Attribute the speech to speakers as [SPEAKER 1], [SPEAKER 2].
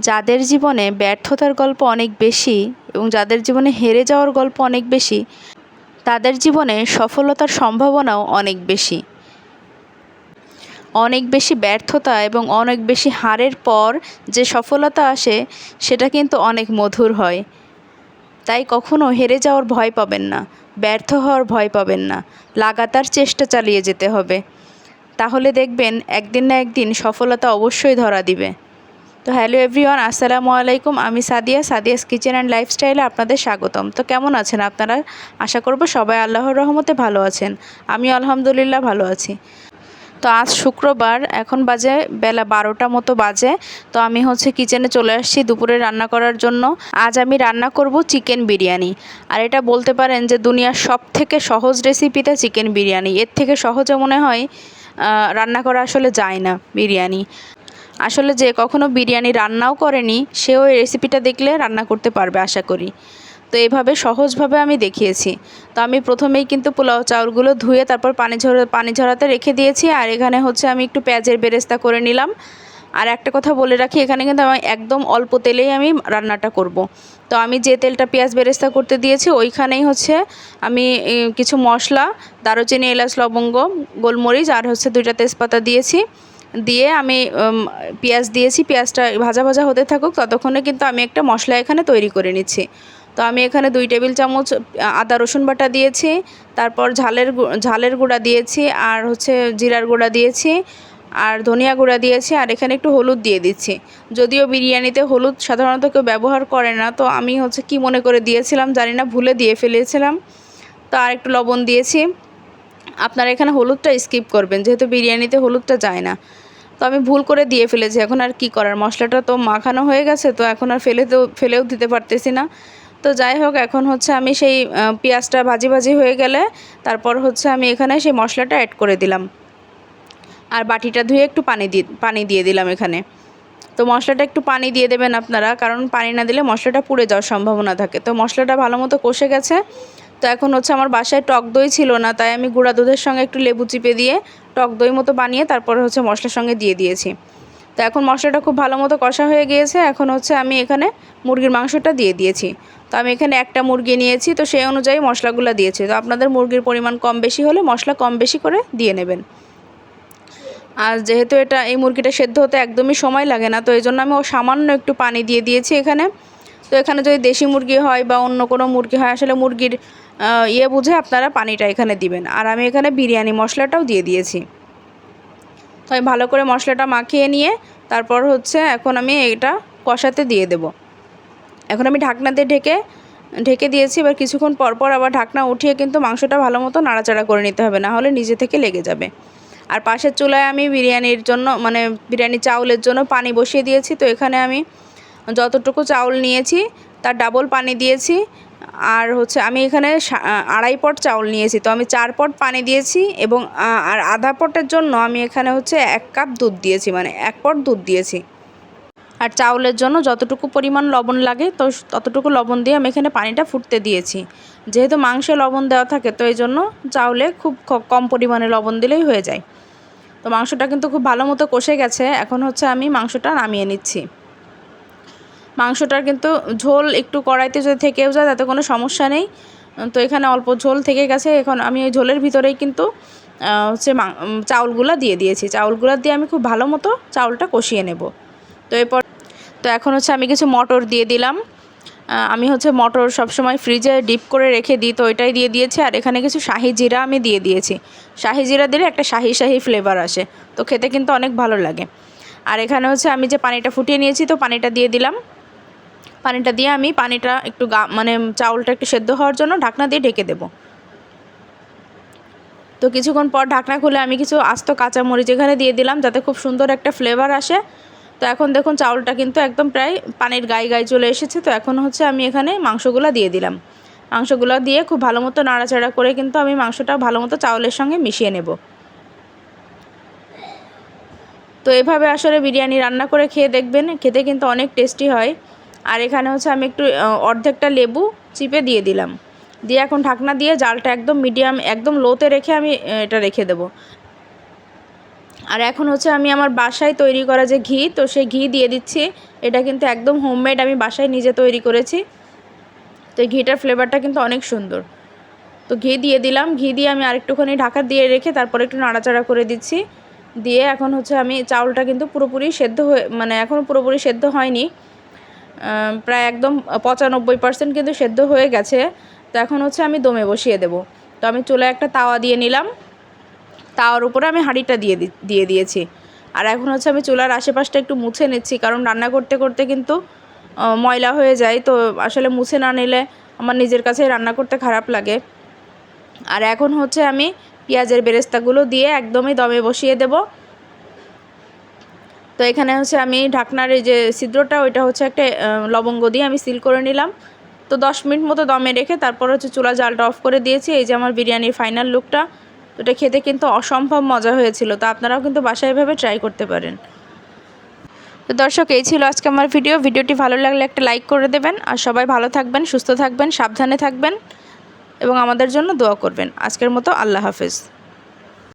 [SPEAKER 1] যাদের জীবনে ব্যর্থতার গল্প অনেক বেশি এবং যাদের জীবনে হেরে যাওয়ার গল্প অনেক বেশি, তাদের জীবনে সফলতার সম্ভাবনাও অনেক বেশি। অনেক বেশি ব্যর্থতা এবং অনেক বেশি হারের পর যে সফলতা আসে, সেটা কিন্তু অনেক মধুর হয়। তাই কখনো হেরে যাওয়ার ভয় পাবেন না, ব্যর্থ হওয়ার ভয় পাবেন না, লাগাতার চেষ্টা চালিয়ে যেতে হবে। তাহলে দেখবেন একদিন না একদিন সফলতা অবশ্যই ধরা দিবে। তো হ্যালো এভরিওয়ান, আসসালামু আলাইকুম। আমি সাদিয়া, সাদিয়াস কিচেন অ্যান্ড লাইফস্টাইলে আপনাদের স্বাগতম। তো কেমন আছেন আপনারা? আশা করব সবাই আল্লাহর রহমতে ভালো আছেন। আমি আলহামদুলিল্লাহ ভালো আছি। তো আজ শুক্রবার, এখন বাজে বেলা বারোটা মতো বাজে। তো আমি হচ্ছে কিচেনে চলে আসছি দুপুরে রান্না করার জন্য। আজ আমি রান্না করব চিকেন বিরিয়ানি। আর এটা বলতে পারেন যে দুনিয়ার সব থেকে সহজ রেসিপিতে চিকেন বিরিয়ানি। এর থেকে সহজে মনে হয় রান্না করা আসলে যায় না বিরিয়ানি। আসলে যে কখনো বিরিয়ানি রান্নাও করেনি, সেও এই রেসিপিটা দেখলে রান্না করতে পারবে আশা করি। তো এভাবে সহজভাবে আমি দেখিয়েছি। তো আমি প্রথমেই কিন্তু পোলাও চাউলগুলো ধুয়ে তারপর পানি ঝরা, পানি ঝরাতে রেখে দিয়েছি। আর এখানে হচ্ছে আমি একটু পেঁয়াজের বেরেস্তা করে নিলাম। আর একটা কথা বলে রাখি, এখানে কিন্তু আমি একদম অল্প তেলেই আমি রান্নাটা করব। তো আমি যে তেলটা পেঁয়াজ বেরেস্তা করতে দিয়েছি, ওইখানেই হচ্ছে আমি কিছু মশলা, দারুচিনি, এলাচ, লবঙ্গ, গোলমরিচ আর হচ্ছে দুইটা তেজপাতা দিয়েছি। দিয়ে আমি পেঁয়াজ দিয়েছি। পেঁয়াজটা ভাজা ভাজা হতে থাকুক, ততক্ষণে কিন্তু আমি একটা মশলা এখানে তৈরি করে নিচ্ছি। তো আমি এখানে দুই টেবিল চামচ আদা, রসুন বাটা দিয়েছি। তারপর ঝালের ঝালের গুঁড়া দিয়েছি আর হচ্ছে জিরার গুঁড়া দিয়েছি আর ধনিয়া গুঁড়া দিয়েছি আর এখানে একটু হলুদ দিয়ে দিচ্ছি। যদিও বিরিয়ানিতে হলুদ সাধারণত কেউ ব্যবহার করে না, তো আমি হচ্ছে কি মনে করে দিয়েছিলাম জানি না, ভুলে দিয়ে ফেলেছিলাম। তো আর একটু লবণ দিয়েছি। আপনারা এখানে হলুদটা স্কিপ করবেন, যেহেতু বিরিয়ানিতে হলুদটা যায় না। তো আমি ভুল করে দিয়ে ফেলেছি, এখন আর কি করার? মশলাটা তো মাখানো হয়ে গেছে, তো এখন আর ফেলে তো ফেলেও দিতে পারতেছি না। তো যাই হোক, এখন হচ্ছে আমি সেই পেঁয়াজটা ভাজি ভাজি হয়ে গেলে, তারপর হচ্ছে আমি এখানে সেই মশলাটা অ্যাড করে দিলাম। আর বাটিটা ধুয়ে একটু পানি দিয়ে পানি দিয়ে দিলাম এখানে। তো মশলাটা একটু পানি দিয়ে দেবেন আপনারা, কারণ পানি না দিলে মশলাটা পুড়ে যাওয়ার সম্ভাবনা থাকে। তো মশলাটা ভালো মতো কষে গেছে। তো এখন হচ্ছে আমার বাসায় টক দই ছিল না, তাই আমি গুঁড়া দুধের সঙ্গে একটু লেবু চিপে দিয়ে টক দই মতো বানিয়ে তারপরে হচ্ছে মশলার সঙ্গে দিয়ে দিয়েছি। তো এখন মশলাটা খুব ভালো মতো কষা হয়ে গিয়েছে, এখন হচ্ছে আমি এখানে মুরগির মাংসটা দিয়ে দিয়েছি। তো আমি এখানে একটা মুরগি নিয়েছি, তো সেই অনুযায়ী মশলাগুলো দিয়েছি। তো আপনাদের মুরগির পরিমাণ কম বেশি হলে মশলা কম বেশি করে দিয়ে নেবেন। আর যেহেতু এটা এই মুরগিটা সেদ্ধ হতে একদমই সময় লাগে না, তো এই জন্য আমি ও সামান্য একটু পানি দিয়ে দিয়েছি এখানে। তো এখানে যদি দেশি মুরগি হয় বা অন্য কোনো মুরগি হয়, আসলে মুরগির ইয়ে বুঝে আপনারা পানিটা এখানে দিবেন। আর আমি এখানে বিরিয়ানি মশলাটাও দিয়ে দিয়েছি। তো আমি ভালো করে মশলাটা মাখিয়ে নিয়ে তারপর হচ্ছে এখন আমি এটা কষাতে দিয়ে দেব। এখন আমি ঢাকনা দিয়ে ঢেকে ঢেকে দিয়েছি, এবার কিছুক্ষণ পরপর আবার ঢাকনা উঠিয়ে কিন্তু মাংসটা ভালো মতো নাড়াচাড়া করে নিতে হবে, না হলে নিজে থেকে লেগে যাবে। আর পাশের চুলায় আমি বিরিয়ানির জন্য মানে বিরিয়ানি চাউলের জন্য পানি বসিয়ে দিয়েছি। তো এখানে আমি যতটুকু চাউল নিয়েছি, তার ডাবল পানি দিয়েছি। আর হচ্ছে আমি এখানে আড়াই পট চাউল নিয়েছি। তো আমি চার পট পানি দিয়েছি এবং আর আধা পটের জন্য আমি এখানে হচ্ছে এক কাপ দুধ দিয়েছি মানে এক পট দুধ দিয়েছি। আর চাউলের জন্য যতটুকু পরিমাণ লবণ লাগে, তো ততটুকু লবণ দিয়ে আমি এখানে পানিটা ফুটতে দিয়েছি। যেহেতু মাংসে লবণ দেওয়া থাকে, তো এই জন্য চাউলে খুব কম পরিমাণে লবণ দিলেই হয়ে যায়। তো মাংসটা কিন্তু খুব ভালো মতো কষে গেছে, এখন হচ্ছে আমি মাংসটা নামিয়ে নিচ্ছি। মাংসটার কিন্তু ঝোল একটু কড়াইতে যদি থেকেও যায়, তাতে কোনো সমস্যা নেই। তো এখানে অল্প ঝোল থেকে গেছে, এখন আমি ওই ঝোলের ভিতরেই কিন্তু হচ্ছে চাউলগুলো দিয়ে দিয়েছি। চাউলগুলো দিয়ে আমি খুব ভালো মতো চাউলটা কষিয়ে নেব। তো এরপর তো এখন হচ্ছে আমি কিছু মটর দিয়ে দিলাম। আমি হচ্ছে মটর সবসময় ফ্রিজে ডিপ করে রেখে দিই, তো ওইটাই দিয়ে দিয়েছি। আর এখানে কিছু শাহি জিরা আমি দিয়ে দিয়েছি। শাহি জিরা দিলে একটা শাহি শাহি ফ্লেভার আসে, তো খেতে কিন্তু অনেক ভালো লাগে। আর এখানে হচ্ছে আমি যে পানিটা ফুটিয়ে নিয়েছি, তো পানিটা দিয়ে দিলাম। পানিটা দিয়ে আমি পানিটা একটু গা মানে চাউলটা একটু সেদ্ধ হওয়ার জন্য ঢাকনা দিয়ে ঢেকে দেবো। তো কিছুক্ষণ পর ঢাকনা খুলে আমি কিছু আস্ত কাঁচামরিচ এখানে দিয়ে দিলাম, যাতে খুব সুন্দর একটা ফ্লেভার আসে। তো এখন দেখুন চাউলটা কিন্তু একদম প্রায় পানির গায়ে গায়ে চলে এসেছে। তো এখন হচ্ছে আমি এখানে মাংসগুলো দিয়ে দিলাম। মাংসগুলো দিয়ে খুব ভালো মতো নাড়াচাড়া করে কিন্তু আমি মাংসটা ভালো মতো চাউলের সঙ্গে মিশিয়ে নেব। তো এভাবে আসলে বিরিয়ানি রান্না করে খেয়ে দেখবেন, খেতে কিন্তু অনেক টেস্টি হয়। আর এখানে হচ্ছে আমি একটু অর্ধেকটা লেবু চিপে দিয়ে দিলাম। দিয়ে এখন ঢাকনা দিয়ে জালটা একদম মিডিয়াম, একদম লোতে রেখে আমি এটা রেখে দেবো। আর এখন হচ্ছে আমি আমার বাসায় তৈরি করা যে ঘি, তো সেই ঘি দিয়ে দিচ্ছি। এটা কিন্তু একদম হোমমেড আমি বাসায় নিজে তৈরি করেছি। তো এই ঘিটার ফ্লেভারটা কিন্তু অনেক সুন্দর। তো ঘি দিয়ে দিলাম। ঘি দিয়ে আমি আরেকটুখানি ঢাকা দিয়ে রেখে তারপরে একটু নাড়াচাড়া করে দিচ্ছি। দিয়ে এখন হচ্ছে আমি চাউলটা কিন্তু পুরোপুরি সেদ্ধ হয়ে মানে এখনও পুরোপুরি সেদ্ধ হয়নি। প্রায় একদম পঁচানব্বই পার্সেন্ট কিন্তু সেদ্ধ হয়ে গেছে। তো এখন হচ্ছে আমি দমে বসিয়ে দেব। তো আমি চুলে একটা তাওয়া দিয়ে নিলাম। তাওয়ার উপরে আমি হাঁড়িটা দিয়ে দিয়ে দিয়েছি। আর এখন হচ্ছে আমি চুলার আশেপাশটা একটু মুছে নিচ্ছি, কারণ রান্না করতে করতে কিন্তু ময়লা হয়ে যায়। তো আসলে মুছে না নিলে আমার নিজের কাছেই রান্না করতে খারাপ লাগে। আর এখন হচ্ছে আমি পেঁয়াজের বেরেস্তাগুলো দিয়ে একদমই দমে বসিয়ে দেব। তো এখানে হচ্ছে আমি ঢাকনার এই যে ছিদ্রটা, ওইটা হচ্ছে একটা লবঙ্গ দিয়ে আমি সিল করে নিলাম। তো দশ মিনিট মতো দমে রেখে তারপর হচ্ছে চুলা জালটা অফ করে দিয়েছি। এই যে আমার বিরিয়ানির ফাইনাল লুকটা। এটা খেতে কিন্তু অসম্ভব মজা হয়েছিল, তো আপনারাও কিন্তু বাসায় এভাবে ট্রাই করতে পারেন। তো দর্শক, এই ছিল আজকে আমার ভিডিও ভিডিওটি ভালো লাগলে একটা লাইক করে দেবেন। আর সবাই ভালো থাকবেন, সুস্থ থাকবেন, সাবধানে থাকবেন এবং আমাদের জন্য দোয়া করবেন। আজকের মতো আল্লাহ হাফেজ।